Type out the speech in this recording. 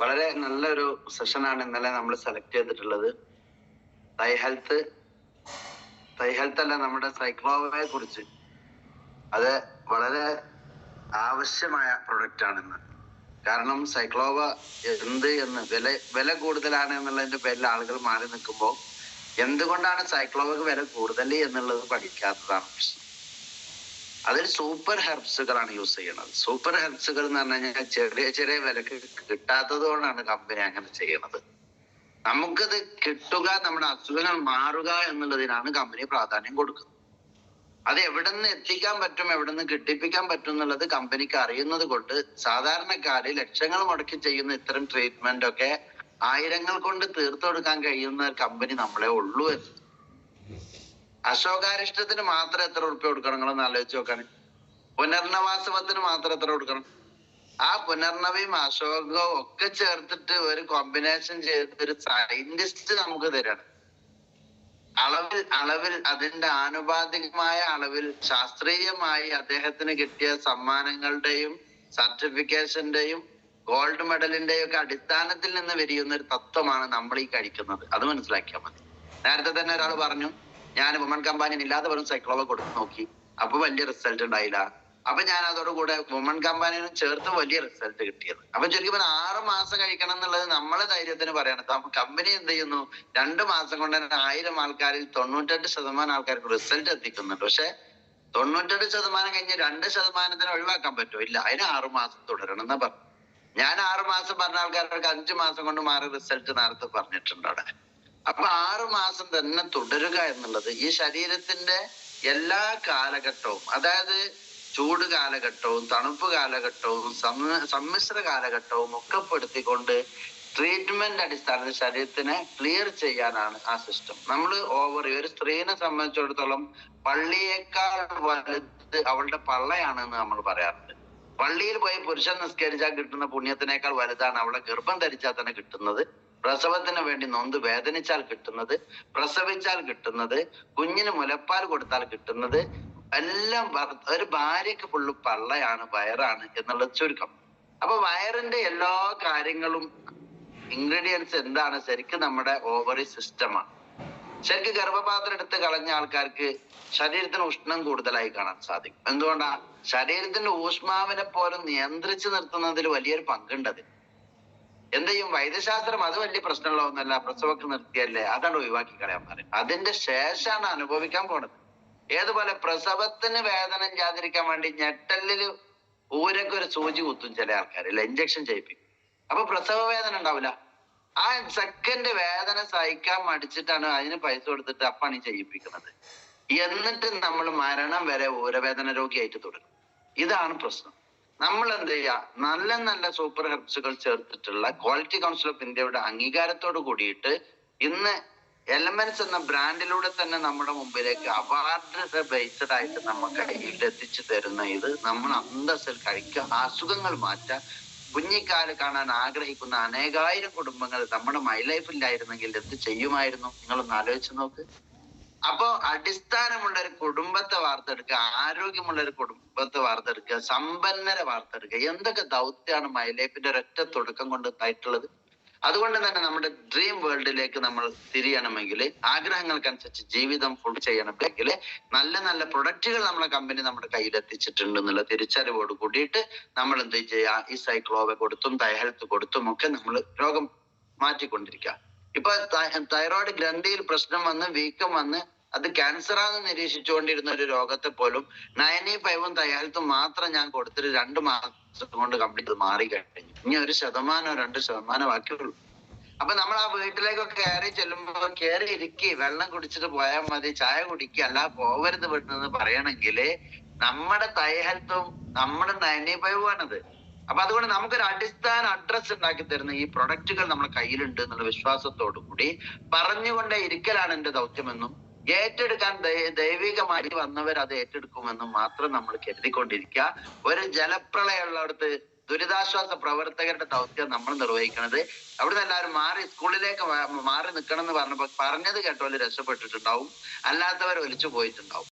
വളരെ നല്ലൊരു സെഷനാണ് ഇന്നലെ നമ്മൾ സെലക്ട് ചെയ്തിട്ടുള്ളത്. തൈ ഹെൽത്ത് തൈ ഹെൽത്ത് അല്ല നമ്മുടെ സൈക്ലോവയെ കുറിച്ച്. അത് വളരെ ആവശ്യമായ പ്രൊഡക്റ്റ് ആണെന്ന് കാരണം സൈക്ലോവ എന്ത് എന്ന് വില വില കൂടുതലാണ് എന്നുള്ളതിന്റെ പേരിൽ ആളുകൾ മാറി നിൽക്കുമ്പോൾ എന്തുകൊണ്ടാണ് സൈക്ലോവക്ക് വില കൂടുതൽ എന്നുള്ളത് പഠിക്കാത്തതാണ് പ്രശ്നം. അതിൽ സൂപ്പർ ഹെർബ്സുകളാണ് യൂസ് ചെയ്യണത്. സൂപ്പർ ഹെർബ്സുകൾ എന്ന് പറഞ്ഞു കഴിഞ്ഞാൽ ചെറിയ ചെറിയ വിലക്ക് കിട്ടാത്തത് കൊണ്ടാണ് കമ്പനി അങ്ങനെ ചെയ്യുന്നത് നമുക്കത് കിട്ടുക നമ്മുടെ അസുഖങ്ങൾ മാറുക എന്നുള്ളതിനാണ് കമ്പനി പ്രാധാന്യം കൊടുക്കുന്നത്. അത് എവിടെ നിന്ന് എത്തിക്കാൻ പറ്റും എവിടെ നിന്ന് കിട്ടിപ്പിക്കാൻ പറ്റും എന്നുള്ളത് കമ്പനിക്ക് അറിയുന്നത് കൊണ്ട് സാധാരണക്കാര് ലക്ഷങ്ങൾ മുടക്കി ചെയ്യുന്ന ഇത്തരം ട്രീറ്റ്മെന്റ് ഒക്കെ ആയിരങ്ങൾ കൊണ്ട് തീർത്തു കൊടുക്കാൻ കഴിയുന്ന കമ്പനി നമ്മളെ ഉള്ളൂ എന്ന് അശോകാരിഷ്ടത്തിന് മാത്രം എത്ര ഉറുപ്പ്യ കൊടുക്കണം? നിങ്ങളൊന്ന് ആലോചിച്ച് നോക്കാണ് പുനർനവാസവത്തിന് മാത്രം എത്ര കൊടുക്കണം? ആ പുനർനവയും അശോകവും ഒക്കെ ചേർത്തിട്ട് ഒരു കോമ്പിനേഷൻ ചെയ്ത് ഒരു സയന്റിസ്റ്റ് നമുക്ക് തരാണ്. അളവിൽ അളവിൽ അതിന്റെ ആനുപാതികമായ അളവിൽ ശാസ്ത്രീയമായി അദ്ദേഹത്തിന് കിട്ടിയ സമ്മാനങ്ങളുടെയും സർട്ടിഫിക്കേഷന്റെയും ഗോൾഡ് മെഡലിന്റെയും ഒക്കെ അടിസ്ഥാനത്തിൽ നിന്ന് വിരിയുന്ന ഒരു തത്വമാണ് നമ്മൾ ഈ കഴിക്കുന്നത്. അത് മനസ്സിലാക്കിയാൽ മതി. നേരത്തെ തന്നെ ഒരാൾ പറഞ്ഞു ഞാൻ വുമൺ കമ്പാനിയൻ ഇല്ലാതെ വെറും സൈക്ലോവ കൊടുത്തു നോക്കി. അപ്പൊ വലിയ റിസൾട്ട് ഉണ്ടായില്ല. അപ്പൊ ഞാൻ അതോടുകൂടെ വുമൺ കമ്പാനിയനും ചേർത്ത് വലിയ റിസൾട്ട് കിട്ടിയത്. അപ്പൊ ശരിക്കും ആറ് മാസം കഴിക്കണം എന്നുള്ളത് നമ്മളെ ധൈര്യത്തിന് പറയണം. കമ്പനി എന്ത് ചെയ്യുന്നു? രണ്ട് മാസം കൊണ്ട് തന്നെ ആയിരം ആൾക്കാരിൽ തൊണ്ണൂറ്റെട്ട് ശതമാനം ആൾക്കാർക്ക് റിസൾട്ട് എത്തിക്കുന്നുണ്ട്. പക്ഷെ തൊണ്ണൂറ്റെട്ട് ശതമാനം കഴിഞ്ഞ് രണ്ട് ശതമാനത്തിന് ഒഴിവാക്കാൻ പറ്റുമോ? ഇല്ല. അതിന് ആറു മാസം തുടരണം എന്നാ പറഞ്ഞു. ഞാൻ ആറു മാസം പറഞ്ഞ ആൾക്കാർക്ക് അഞ്ചു മാസം കൊണ്ട് മാറി റിസൾട്ട് നേരത്തെ പറഞ്ഞിട്ടുണ്ട് അവിടെ. അപ്പൊ ആറു മാസം തന്നെ തുടരുക എന്നുള്ളത് ഈ ശരീരത്തിന്റെ എല്ലാ കാലഘട്ടവും അതായത് ചൂട് കാലഘട്ടവും തണുപ്പ് കാലഘട്ടവും സമ്മ- സമ്മിശ്ര കാലഘട്ടവും ഒക്കെ പെടുത്തിക്കൊണ്ട് ട്രീറ്റ്മെന്റ് അടിസ്ഥാനത്തിൽ ശരീരത്തിനെ ക്ലിയർ ചെയ്യാനാണ് ആ സിസ്റ്റം നമ്മൾ ഓവർ ഒരു സ്ത്രീനെ സംബന്ധിച്ചിടത്തോളം പള്ളിയേക്കാൾ വലുത് അവളുടെ പള്ളയാണ് എന്ന് നമ്മൾ പറയാറുണ്ട്. പള്ളിയിൽ പോയി പുരുഷൻ നിസ്കരിച്ചാൽ കിട്ടുന്ന പുണ്യത്തിനേക്കാൾ വലുതാണ് അവളെ ഗർഭം ധരിച്ചാൽ തന്നെ കിട്ടുന്നത്. പ്രസവത്തിന് വേണ്ടി നൊന്ത് വേദനിച്ചാൽ കിട്ടുന്നത് പ്രസവിച്ചാൽ കിട്ടുന്നത് കുഞ്ഞിന് മുലപ്പാൽ കൊടുത്താൽ കിട്ടുന്നത് എല്ലാം ഒരു ഭാര്യക്ക് ഫുള്ള് പള്ളയാണ് വയറാണ് എന്നുള്ളത് ചുരുക്കം. അപ്പൊ വയറിന്റെ എല്ലാ കാര്യങ്ങളും ഇൻഗ്രീഡിയൻസ് എന്താണ്? ശരിക്കും നമ്മുടെ ഓവറി സിസ്റ്റമാണ് ശരിക്കും ഗർഭപാത്രം എടുത്ത് കളഞ്ഞ ആൾക്കാർക്ക് ശരീരത്തിന് ഉഷ്ണം കൂടുതലായി കാണാൻ സാധിക്കും. എന്തുകൊണ്ടാ? ശരീരത്തിന്റെ ഊഷ്മാവിനെ പോലും നിയന്ത്രിച്ചു നിർത്തുന്നതിൽ വലിയൊരു പങ്കുണ്ടത് എന്ത് ചെയ്യും? വൈദ്യശാസ്ത്രം അത് വലിയ പ്രശ്നമുള്ള ഒന്നല്ല പ്രസവക്ക് നിർത്തിയല്ലേ? അതാണ് ഒഴിവാക്കി കളയാൻ പറയും അതിന്റെ ശേഷമാണ് അനുഭവിക്കാൻ പോണത്. ഏതുപോലെ പ്രസവത്തിന് വേദന ചാതിരിക്കാൻ വേണ്ടി ഞെട്ടലിൽ ഊരൊക്കെ ഒരു സൂചി കുത്തും ചില ആൾക്കാർ ഇഞ്ചക്ഷൻ ചെയ്യിപ്പിക്കും. അപ്പൊ പ്രസവ വേദന ഉണ്ടാവില്ല. ആ സെക്കൻഡ് വേദന സഹിക്കാൻ മടിച്ചിട്ടാണ് അതിന് പൈസ കൊടുത്തിട്ട് അപ്പാണ് ഈ ചെയ്യിപ്പിക്കുന്നത്. എന്നിട്ട് നമ്മൾ മരണം വരെ ഊരവേദന രോഗിയായിട്ട് തുടരും. ഇതാണ് പ്രശ്നം. നമ്മൾ എന്ത് ചെയ്യുക നല്ല നല്ല സൂപ്പർ ഹെർബ്സുകൾ ചേർത്തിട്ടുള്ള ക്വാളിറ്റി കൗൺസിൽ ഓഫ് ഇന്ത്യയുടെ അംഗീകാരത്തോട് കൂടിയിട്ട് ഇന്ന് എലമെന്റ്സ് എന്ന ബ്രാൻഡിലൂടെ തന്നെ നമ്മുടെ മുമ്പിലേക്ക് അവാർഡ് ബേസ്ഡ് ആയിട്ട് നമുക്ക് എത്തിച്ചു തരുന്ന ഇത് നമ്മൾ അന്തസ്സിൽ കഴിക്കുക അസുഖങ്ങൾ മാറ്റാം. കുഞ്ഞിക്കാൽ കാണാൻ ആഗ്രഹിക്കുന്ന അനേകായിരം കുടുംബങ്ങൾ നമ്മുടെ മൈ ലൈഫിലായിരുന്നെങ്കിൽ എന്ത് ചെയ്യുമായിരുന്നു? നിങ്ങളൊന്ന് ആലോചിച്ച് നോക്ക്. അപ്പോ അടിസ്ഥാനമുള്ള ഒരു കുടുംബത്തെ വാർത്തെടുക്കുക ആരോഗ്യമുള്ള ഒരു കുടുംബത്തെ വാർത്തെടുക്കുക സമ്പന്നരെ വാർത്തെടുക്കുക എന്തൊക്കെ ദൗത്യമാണ് മൈ ലൈഫിന്റെ ഒരൊറ്റ തുടക്കം കൊണ്ട് ആയിട്ടുള്ളത് അതുകൊണ്ട് തന്നെ നമ്മുടെ ഡ്രീം വേൾഡിലേക്ക് നമ്മൾ തിരിയണമെങ്കിൽ ആഗ്രഹങ്ങൾക്കനുസരിച്ച് ജീവിതം ഫുൾ ചെയ്യണമെങ്കിൽ നല്ല നല്ല പ്രൊഡക്റ്റുകൾ നമ്മുടെ കമ്പനി നമ്മുടെ കയ്യിൽ എത്തിച്ചിട്ടുണ്ട് എന്നുള്ള തിരിച്ചറിവോട് കൂടിയിട്ട് നമ്മൾ എന്ത് ചെയ്യുക? ഈ സൈക്ലോവ കൊടുത്തും ഡയഹെൽത്ത് ഹെൽത്ത് കൊടുത്തും ഒക്കെ നമ്മൾ രോഗം മാറ്റിക്കൊണ്ടിരിക്കുക. ഇപ്പൊ തൈറോയ്ഡ് ഗ്രന്ഥിയിൽ പ്രശ്നം വന്ന് വീക്കം വന്ന് അത് ക്യാൻസർ ആണെന്ന് നിരീക്ഷിച്ചുകൊണ്ടിരുന്ന ഒരു രോഗത്തെ പോലും നയനി ഫൈവും തയ്യാറത്തും മാത്രം ഞാൻ കൊടുത്തിട്ട് രണ്ട് മാസം കൊണ്ട് കംപ്ലീറ്റ് മാറി കഴിഞ്ഞു. ഇനി ഒരു ശതമാനോ രണ്ട് ശതമാനം ബാക്കിയുള്ളൂ. അപ്പൊ നമ്മൾ ആ വീട്ടിലേക്കൊക്കെ കയറി ചെല്ലുമ്പോൾ കയറി ഇരിക്കി വെള്ളം കുടിച്ചിട്ട് പോയാൽ മതി ചായ കുടിക്കുക അല്ല പോവരുത് വീട്ടിൽ പറയണമെങ്കിൽ നമ്മുടെ തൈ ഹെൽത്തും നമ്മുടെ നയനീ ഫൈവും ആണത് അപ്പൊ അതുകൊണ്ട് നമുക്കൊരു അടിസ്ഥാന അഡ്രസ് ഉണ്ടാക്കി തരുന്ന ഈ പ്രൊഡക്റ്റുകൾ നമ്മുടെ കയ്യിലുണ്ട് എന്നുള്ള വിശ്വാസത്തോടു കൂടി പറഞ്ഞുകൊണ്ടേ ഇരിക്കലാണ് എന്റെ ദൗത്യമെന്നും ഏറ്റെടുക്കാൻ ദൈവികമായി വന്നവർ അത് ഏറ്റെടുക്കുമെന്നും മാത്രം നമ്മൾ കരുതിക്കൊണ്ടിരിക്കുക. ഒരു ജലപ്രളയമുള്ളടത്ത് ദുരിതാശ്വാസ പ്രവർത്തകരുടെ ദൗത്യം നമ്മൾ നിർവഹിക്കുന്നത് അവിടുന്ന് എല്ലാവരും മാറി സ്കൂളിലേക്ക് മാറി നിൽക്കണം എന്ന് പറഞ്ഞപ്പോൾ പറഞ്ഞത് കേട്ടവർ രക്ഷപ്പെട്ടിട്ടുണ്ടാവും. അല്ലാത്തവർ ഒലിച്ചു പോയിട്ടുണ്ടാവും.